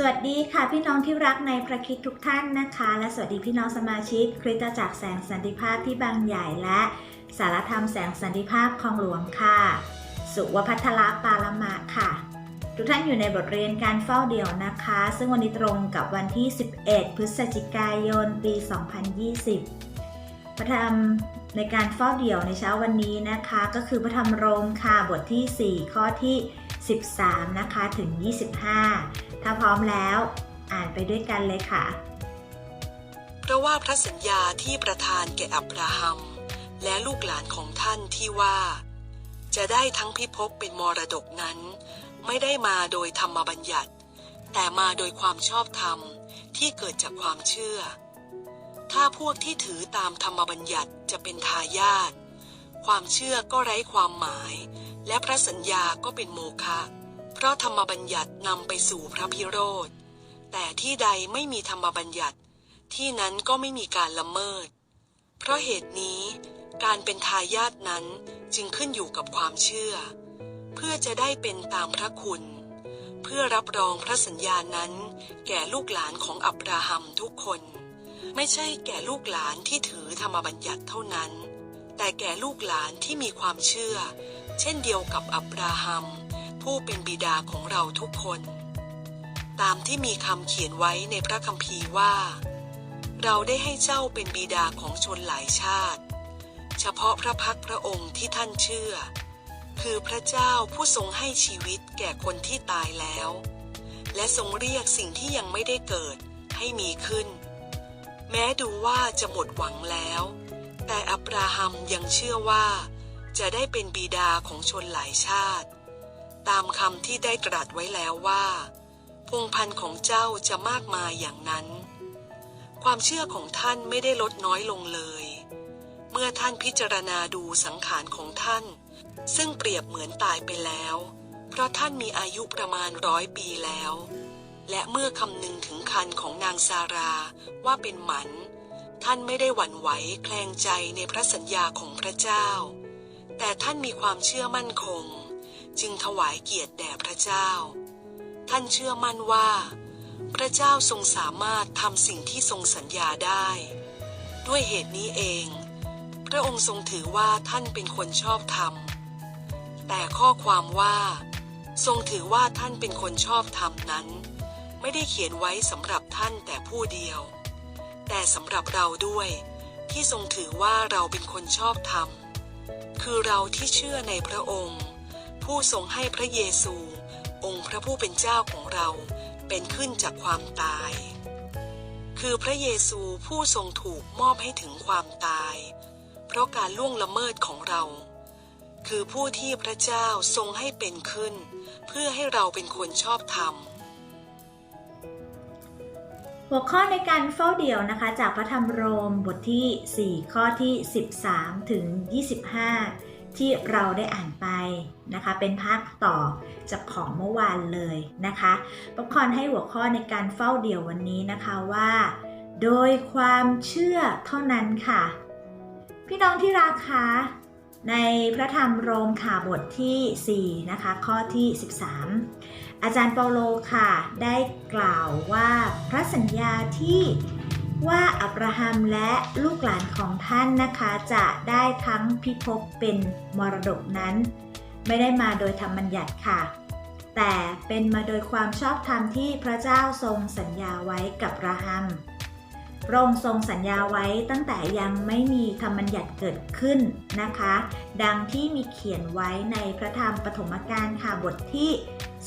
สวัสดีค่ะพี่น้องที่รักในพระคิดทุกท่านนะคะ และสวัสดีพี่น้องสมาชิก คริสตจักรแสงสันติภาพที่บางใหญ่และ สารธรรมแสงสันติภาพคลองหลวงค่ะ สุวพัทรปาลมะค่ะ ทุกท่านอยู่ในบทเรียนการเฝ้าเดี่ยวนะคะ ซึ่งวันนี้ตรงกับวันที่ 11 พฤศจิกายน ปี 2020 พระธรรมในการเฝ้าเดี่ยวในเช้าวันนี้นะคะ ก็คือพระธรรมโรมค่ะบทที่ 4 ข้อที่ 13 นะคะถึง 25 ถ้าพร้อมแล้ว อ่านไปด้วยกันเลยค่ะ เพราะว่าพระสัญญาที่ประทานแก่อับราฮัม และลูกหลานของท่านที่ว่า จะได้ทั้งพิภพเป็นมรดกนั้น ไม่ได้มาโดยธรรมบัญญัติ แต่มาโดยความชอบธรรมที่เกิดจากความเชื่อ ถ้าพวกที่ถือตามธรรมบัญญัติจะเป็นทายาทความเชื่อก็ไร้ความหมาย และพระสัญญาก็เป็นโมฆะ เพราะธรรมบัญญัตินำไปสู่พระพิโรธ แต่ที่ใดไม่มีธรรมบัญญัติ ที่นั้นก็ไม่มีการละเมิด เพราะเหตุนี้ การเป็นทายาทนั้นจึงขึ้นอยู่กับความเชื่อ เพื่อจะได้เป็นตามพระคุณ เพื่อรับรองพระสัญญานั้น แก่ลูกหลานของอับราฮัมทุกคน ไม่ใช่แก่ลูกหลานที่ถือธรรมบัญญัติเท่านั้น แต่แก่ลูกหลานที่มีความเชื่อ เช่นเดียวกับอับราฮัม ผู้เป็นบิดาของเราทุกคน ตามที่มีคำเขียนไว้ในพระคัมภีร์ว่า เราได้ให้เจ้าเป็นบิดาของชนหลายชาติ เฉพาะพระพักพระองค์ที่ท่านเชื่อ คือพระเจ้าผู้ทรงให้ชีวิตแก่คนที่ตายแล้ว และทรงเรียกสิ่งที่ยังไม่ได้เกิดให้มีขึ้น แม้ดูว่าจะหมดหวังแล้ว แต่อับราฮัมยังเชื่อว่าจะได้เป็นบิดาของชนหลายชาติ ตามคำที่ได้ตรัสไว้แล้วว่า พงพันธุ์ของเจ้าจะมากมายอย่างนั้น ความเชื่อของท่านไม่ได้ลดน้อยลงเลย เมื่อท่านพิจารณาดูสังขารของท่าน ซึ่งเปรียบเหมือนตายไปแล้ว เพราะท่านมีอายุประมาณร้อยปีแล้ว และเมื่อคำนึงถึงคันของนางซาราว่าเป็นหมัน ท่านไม่ได้หวั่นไหวแคลงใจในพระสัญญาของพระเจ้า แต่ท่านมีความเชื่อมั่นคง จึงถวายเกียรติแด่พระเจ้า ท่านเชื่อมั่นว่า พระเจ้าทรงสามารถทำสิ่งที่ทรงสัญญาได้ ด้วยเหตุนี้เอง พระองค์ทรงถือว่าท่านเป็นคนชอบธรรม แต่ข้อความว่า ทรงถือว่าท่านเป็นคนชอบธรรมนั้น ไม่ได้เขียนไว้สำหรับท่านแต่ผู้เดียว แต่สำหรับเราด้วย ที่ทรงถือว่าเราเป็นคนชอบธรรม คือเราที่เชื่อในพระองค์ ผู้ทรงให้พระเยซู องค์พระผู้เป็นเจ้าของเราเป็นขึ้นจากความตาย คือพระเยซูผู้ทรงถูกมอบให้ถึงความตาย เพราะการล่วงละเมิดของเรา คือผู้ที่พระเจ้าทรงให้เป็นขึ้น เพื่อให้เราเป็นคนชอบธรรมหัวข้อในการเฝ้าเดี่ยวนะคะ จากพระธรรมโรมบทที่ 4 ข้อที่ 13 ถึง 25 ที่เราได้อ่านไปนะคะ เป็นภาคต่อจากของเมื่อวานเลยนะคะป๊อปคอร์นให้หัวข้อในการเฝ้าเดี่ยววันนี้นะคะว่า โดยความเชื่อเท่านั้นค่ะ พี่น้องที่รักคะในพระธรรมโรมค่ะบทที่ 4 นะคะ ข้อที่ 13 อาจารย์เปาโลค่ะ ได้กล่าวว่าพระสัญญาที่ ว่าอับราฮัมและลูกหลานของท่านนะคะจะได้ทั้งพิภพเป็นมรดกนั้น ไม่ได้มาโดยธรรมบัญญัติค่ะ แต่เป็นมาโดยความชอบธรรมที่พระเจ้าทรงสัญญาไว้กับอับราฮัมพระองค์ทรงสัญญาไว้ตั้งแต่ยังไม่มีธรรมบัญญัติเกิดขึ้นนะคะ ดังที่มีเขียนไว้ในพระธรรมปฐมกาลค่ะบทที่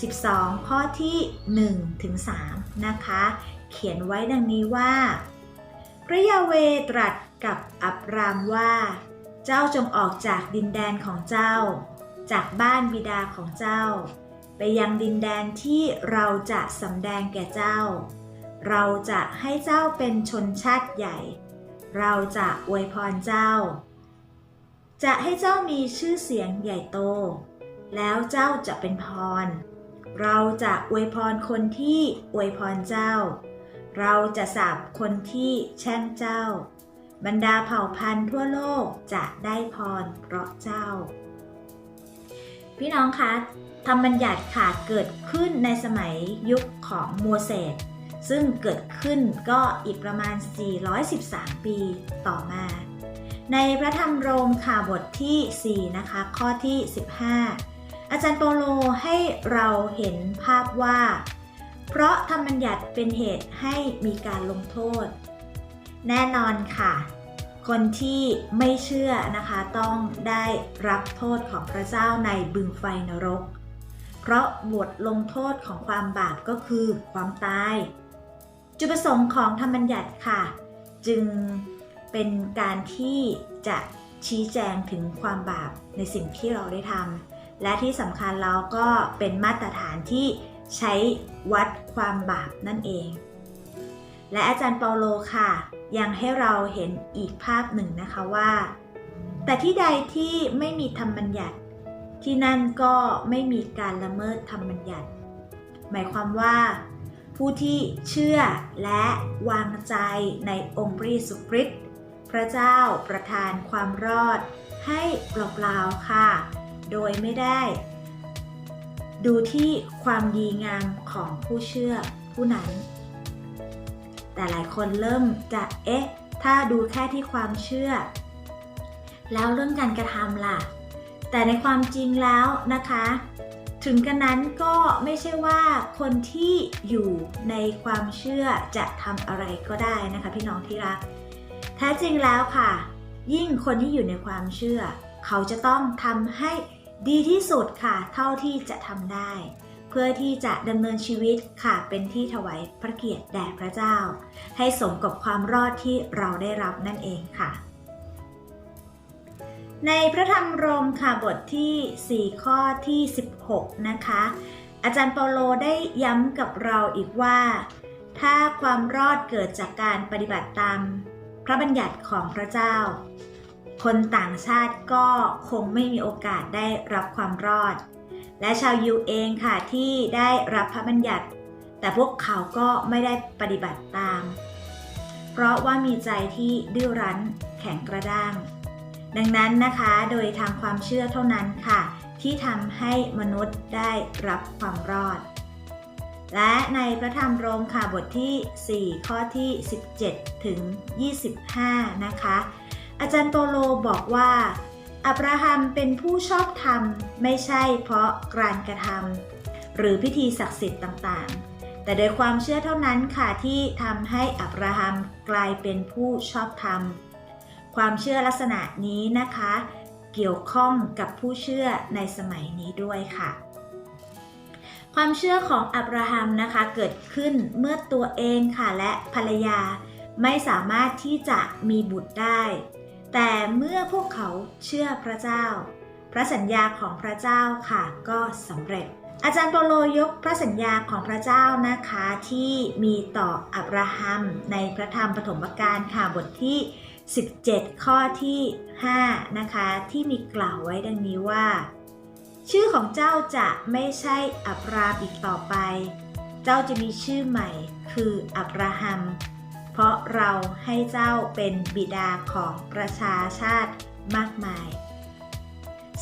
12 ข้อที่1ถึง3นะคะ เขียนไว้ดังนี้ว่า ระยาเวตรัสกับอับรามว่า เจ้าจงออกจากดินแดนของเจ้า จากบ้านบิดาของเจ้า ไปยังดินแดนที่เราจะสำแดงแก่เจ้า เราจะให้เจ้าเป็นชนชาติใหญ่ เราจะอวยพรเจ้า จะให้เจ้ามีชื่อเสียงใหญ่โต แล้วเจ้าจะเป็นพร เราจะอวยพรคนที่อวยพรเจ้า เราจะสาบคนที่แช่งเจ้า บรรดาเผ่าพันธุ์ทั่วโลกจะได้พรเพราะเจ้า พี่น้องคะธรรมบัญญัติค่ะเกิดขึ้นในสมัยยุคของโมเสสซึ่งเกิดขึ้นก็อีกประมาณ 413 ปีต่อมา ในพระธรรมโรมค่ะบทที่ 4 นะคะ ข้อที่ 15 อาจารย์โปโลให้เราเห็นภาพว่า เพราะธรรมบัญญัติเป็นเหตุให้มีการลงโทษ แน่นอนค่ะ คนที่ไม่เชื่อนะคะต้องได้รับโทษของพระเจ้าในบึงไฟนรก เพราะบทลงโทษของความบาปก็คือความตาย จุดประสงค์ของธรรมบัญญัติค่ะ จึงเป็นการที่จะชี้แจงถึงความบาปในสิ่งที่เราได้ทำและที่สำคัญเราก็เป็นมาตรฐานที่ ใช้วัดความบาปนั่นเอง และอาจารย์เปาโลค่ะ ยังให้เราเห็นอีกภาพหนึ่งนะคะว่า แต่ที่ใดที่ไม่มีธรรมบัญญัติ ที่นั่นก็ไม่มีการละเมิดธรรมบัญญัติ หมายความว่า ผู้ที่เชื่อและวางใจในองค์พระเยซูคริสต์พระเจ้าประทานความรอดให้เปล่าๆค่ะ โดยไม่ได้ ดูที่ความดีงามของผู้เชื่อผู้นั้น แต่หลายคนเริ่มจะเอ๊ะ ถ้าดูแค่ที่ความเชื่อ แล้วเรื่องการกระทำล่ะ แต่ในความจริงแล้วนะคะ ถึงกันนั้นก็ไม่ใช่ว่าคนที่อยู่ในความเชื่อจะทำอะไรก็ได้นะคะ พี่น้องที่รัก แท้จริงแล้วค่ะ ยิ่งคนที่อยู่ในความเชื่อ เขาจะต้องทำให้ ดีที่สุดค่ะ เท่าที่จะทำได้ เพื่อที่จะดำเนินชีวิตค่ะเป็นที่ถวายพระเกียรติแด่พระเจ้า ให้สมกับความรอดที่เราได้รับนั่นเองค่ะ ในพระธรรมรมค่ะบทที่ 4 ข้อที่ 16 นะคะ อาจารย์เปาโลได้ย้ำกับเราอีกว่า ถ้าความรอดเกิดจากการปฏิบัติตามพระบัญญัติของพระเจ้า คนต่างชาติก็คงไม่มีโอกาสได้รับความรอด และชาวยิวเองค่ะที่ได้รับพระบัญญัติ แต่พวกเขาก็ไม่ได้ปฏิบัติตาม เพราะว่ามีใจที่ดื้อรั้นแข็งกระด้าง ดังนั้นนะคะโดยทางความเชื่อเท่านั้นค่ะ ที่ทำให้มนุษย์ได้รับความรอด และในพระธรรมโรมค่ะบทที่ 4 ข้อที่ 17 ถึง 25 นะคะ อาจารย์โปโลบอกว่า อับราฮัมเป็นผู้ชอบธรรม ไม่ใช่เพราะการกระทำหรือพิธีศักดิ์สิทธิ์ต่างๆ แต่โดยความเชื่อเท่านั้นค่ะที่ทำให้อับราฮัมกลายเป็นผู้ชอบธรรม ความเชื่อลักษณะนี้นะคะ เกี่ยวข้องกับผู้เชื่อในสมัยนี้ด้วยค่ะ ความเชื่อของอับราฮัมนะคะเกิดขึ้นเมื่อตัวเองค่ะและภรรยาไม่สามารถที่จะมีบุตรได้ แต่เมื่อพวกเขาเชื่อพระเจ้า พระสัญญาของพระเจ้าค่ะก็สำเร็จ อาจารย์โปโลยกพระสัญญาของพระเจ้านะคะที่มีต่ออับราฮัมในพระธรรมปฐมกาลค่ะบทที่ 17 ข้อที่ 5 นะคะที่มีกล่าวไว้ดังนี้ว่า ชื่อของเจ้าจะไม่ใช่อับรามอีกต่อไป เจ้าจะมีชื่อใหม่คืออับราฮัม เพราะเราให้เจ้าเป็นบิดาของประชาชาติมากมาย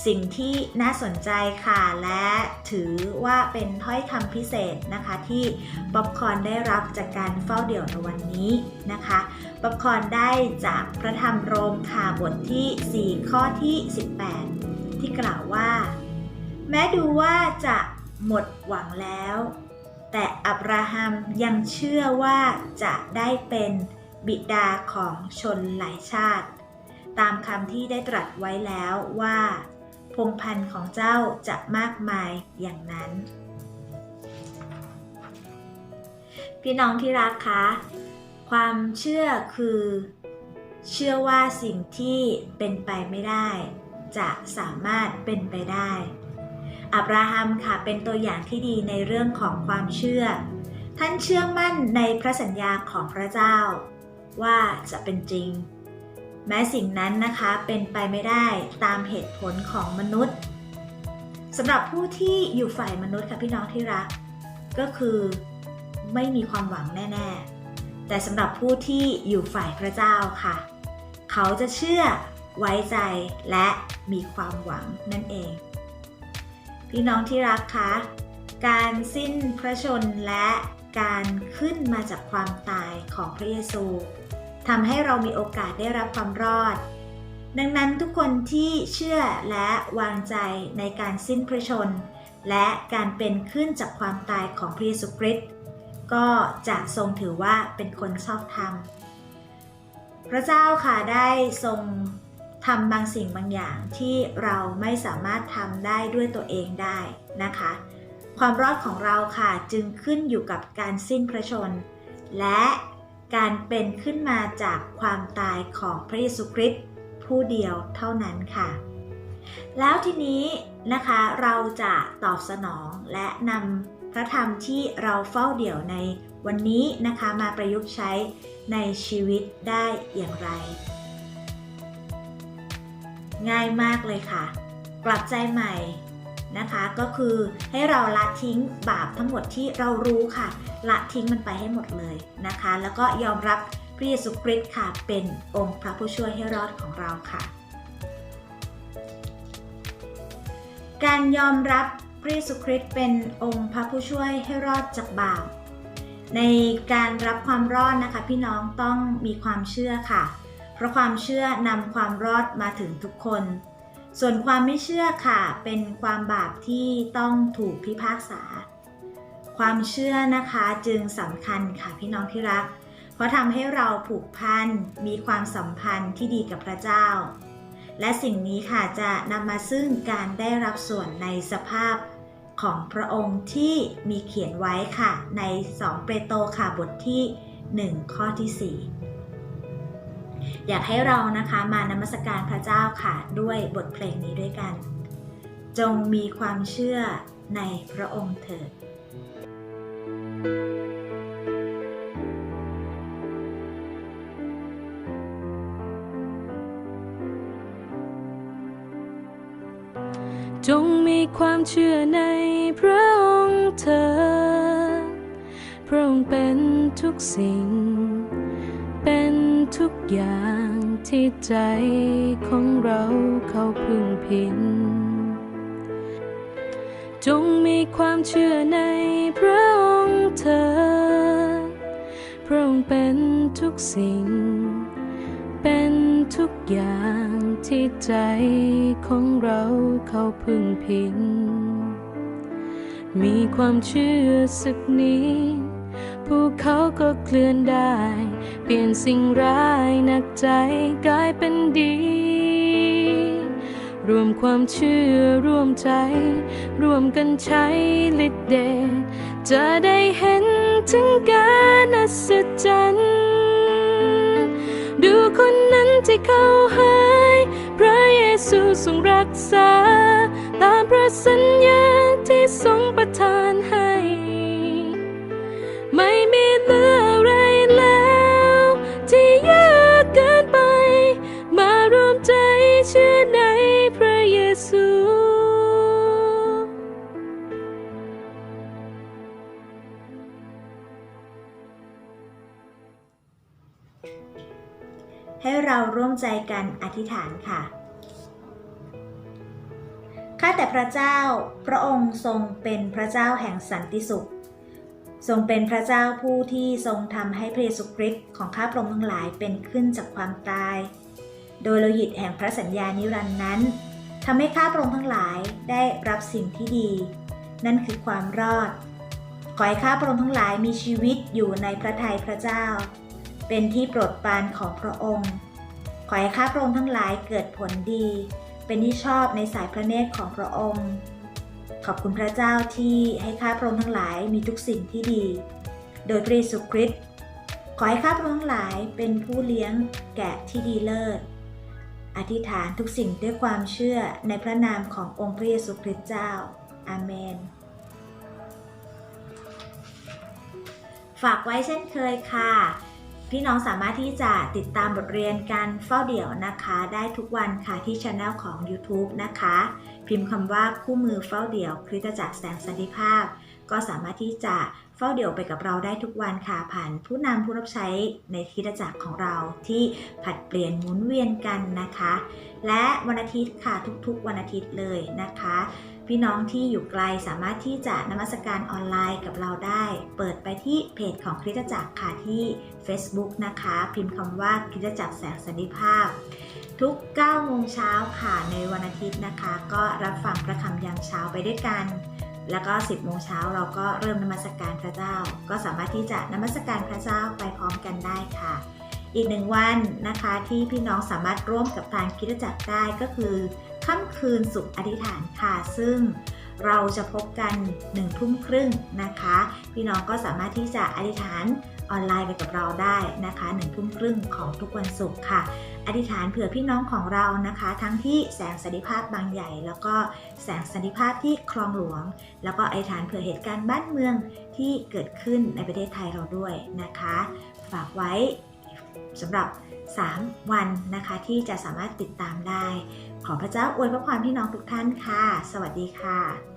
สิ่งที่น่าสนใจค่ะและถือว่าเป็นถ้อยคำพิเศษนะคะที่ป๊อปคอนได้รับจากการเฝ้าเดี่ยวในวันนี้นะคะป๊อปคอนได้จากพระธรรมโรมค่ะบทที่ 4 ข้อที่ 18 ที่กล่าวว่า แม้ดูว่าจะหมดหวังแล้ว แต่อับราฮัมยังเชื่อว่าจะได้เป็นบิดาของชนหลายชาติ ตามคำที่ได้ตรัสไว้แล้วว่า พงพันธ์ของเจ้าจะมากมายอย่างนั้น พี่น้องที่รักคะความเชื่อคือ เชื่อว่าสิ่งที่เป็นไปไม่ได้ จะสามารถเป็นไปได้ อับราฮัมค่ะเป็นตัวอย่างที่ดีในเรื่องของความเชื่อ ท่านเชื่อมั่นในพระสัญญาของพระเจ้า ว่าจะเป็นจริง แม้สิ่งนั้นนะคะเป็นไปไม่ได้ตามเหตุผลของมนุษย์สำหรับผู้ที่อยู่ฝ่ายมนุษย์ค่ะพี่น้องที่รัก ก็คือไม่มีความหวังแน่ ๆ แต่สำหรับผู้ที่อยู่ฝ่ายพระเจ้าค่ะ เขาจะเชื่อไว้ใจและมีความหวังนั่นเอง พี่น้องที่รักคะการสิ้นพระชนและการขึ้นมาจากความตายของพระเยซูทำให้เรามีโอกาสได้รับความรอด ดังนั้นทุกคนที่เชื่อและวางใจในการสิ้นพระชน และการเป็นขึ้นจากความตายของพระเยซูคริสต์ก็จะทรงถือว่าเป็นคนชอบธรรม พระเจ้าค่ะได้ทรง ทำบางสิ่งบางอย่างที่เราไม่สามารถทำได้ด้วยตัวเองได้นะคะ ความรอดของเราค่ะจึงขึ้นอยู่กับการสิ้นพระชน และการเป็นขึ้นมาจากความตายของพระเยซูคริสต์ผู้เดียวเท่านั้นค่ะ แล้วทีนี้นะคะเราจะตอบสนองและนำพระธรรมที่เราเฝ้าเดี่ยวในวันนี้นะคะมาประยุกต์ใช้ในชีวิตได้อย่างไร ง่ายมากเลยค่ะ กลับใจใหม่นะคะก็คือให้เราละทิ้งบาปทั้งหมดที่เรารู้ค่ะ ละทิ้งมันไปให้หมดเลยนะคะ แล้วก็ยอมรับพระเยซูคริสต์ค่ะ เป็นองค์พระผู้ช่วยให้รอดของเราค่ะ การยอมรับพระเยซูคริสต์เป็นองค์พระผู้ช่วยให้รอดจากบาปในการรับความรอดนะคะ พี่น้องต้องมีความเชื่อค่ะ เพราะความเชื่อนำความรอดมาถึงทุกคน ส่วนความไม่เชื่อค่ะ เป็นความบาปที่ต้องถูกพิพากษา ความเชื่อนะคะจึงสำคัญค่ะพี่น้องที่รัก เพราะทำให้เราผูกพันมีความสัมพันธ์ที่ดีกับพระเจ้า และสิ่งนี้ค่ะจะนำมาซึ่งการได้รับส่วนในสภาพของพระองค์ที่มีเขียนไว้ค่ะ ใน 2 เปโตรค่ะบทที่ 1 ข้อที่ 4 อยากให้เรานะคะมานมัสการพระเจ้าค่ะ ด้วยบทเพลงนี้ด้วยกัน จงมีความเชื่อในพระองค์เถิดจงมีความเชื่อในพระองค์เถิดพระองค์เป็นทุกสิ่ง อย่างที่ใจของเราเขาพึงพิง จงมีความเชื่อในพระองค์เถิดพระองค์เป็นทุกสิ่ง เป็นทุกอย่างที่ใจของเราเขาพึงพิง มีความเชื่อสักนี้ ภูเขาก็เคลื่อนได้ เปลี่ยนสิ่งร้ายหนักใจกลายเป็นดี รวมความเชื่อร่วมใจร่วมกันใช้ฤทธิ์เดชจะได้เห็นถึงการอัศจรรย์ดูคนนั้นที่เขาหาย พระเยซูทรงรักษา ตามพระสัญ ให้เราร่วมใจกันอธิษฐานค่ะ ข้าแต่พระเจ้า พระองค์ทรงเป็นพระเจ้าแห่งสันติสุข ทรงเป็นพระเจ้าผู้ที่ทรงทำให้พระเยซูคริสต์ของข้าพระองค์ทั้งหลายเป็นขึ้นจากความตาย โดยโลหิตแห่งพระสัญญานิรันดร์นั้นทำให้ข้าพระองค์ทั้งหลายได้รับสิ่งที่ดี นั่นคือความรอด ขอให้ข้าพระองค์ทั้งหลายมีชีวิตอยู่ในพระทัยพระเจ้า เป็นที่โปรดปรานของพระองค์ ขอให้ข้าพระองค์ทั้งหลายเกิดผลดี เป็นที่ชอบในสายพระเนตรของพระองค์ ขอบคุณพระเจ้าที่ให้ข้าพระองค์ทั้งหลายมีทุกสิ่งที่ดี โดยพระเยซูคริสต์ขอให้ข้าพระองค์ทั้งหลายเป็นผู้เลี้ยงแกะที่ดีเลิศ อธิษฐานทุกสิ่งด้วยความเชื่อในพระนามขององค์พระเยซูคริสต์เจ้า อาเมน ฝากไว้เช่นเคยค่ะ พี่น้องสามารถที่จะติดตามบทเรียนการเฝ้าเดี่ยวนะคะ ได้ทุกวันค่ะที่ช anel ของ YouTube นะคะ พิมพ์คำว่าคู่มือเฝ้าเดี่ยวคริสตจักรแสงสันติภาพ ก็สามารถที่จะเฝ้าเดี่ยวไปกับเราได้ทุกวันค่ะผ่านผู้นำผู้รับใช้ในคริสตจักรของเราที่ผัดเปลี่ยนหมุนเวียนกันนะคะ และวันอาทิตย์ค่ะทุกๆวันอาทิตย์เลยนะคะ พี่น้องที่อยู่ไกลสามารถที่จะนมัสการออนไลน์กับเราได้ เปิดไปที่เพจของคริสตจักรค่ะที่ Facebook นะคะ พิมพ์คำว่าคริสตจักรแสงสันติภาพ ทุก9โมงเช้าค่ะในวันอาทิตย์นะคะ ก็รับฟังพระคำยามเช้าไปด้วยกันแล้วก็ 10 โมงเช้าเราก็เริ่มนมัสการพระเจ้า ก็สามารถที่จะนมัสการพระเจ้าไปพร้อมกันได้ค่ะ อีกหนึ่งวันนะคะที่พี่น้องสามารถร่วมกับทางคริสตจักรได้ก็คือ ค่ำคืนสุขอธิษฐานค่ะ ซึ่งเราจะพบกัน1ทุ่มครึ่งนะคะ พี่น้องก็สามารถที่จะอธิษฐานออนไลน์ไปกับเราได้นะคะ1ทุ่มครึ่งของทุกวันศุกร์ค่ะ อธิษฐานเผื่อพี่น้องของเรานะคะ ทั้งที่แสงสันติภาพบางใหญ่ แล้วก็แสงสันติภาพที่คลองหลวง แล้วก็อธิษฐานเผื่อเหตุการณ์บ้านเมืองที่เกิดขึ้นในประเทศไทยเราด้วยนะคะ ฝากไว้สำหรับ 3 วันนะคะที่จะสามารถติดตามได้ ขอพระเจ้าอวยพระพรพี่น้องทุกท่านค่ะ สวัสดีค่ะ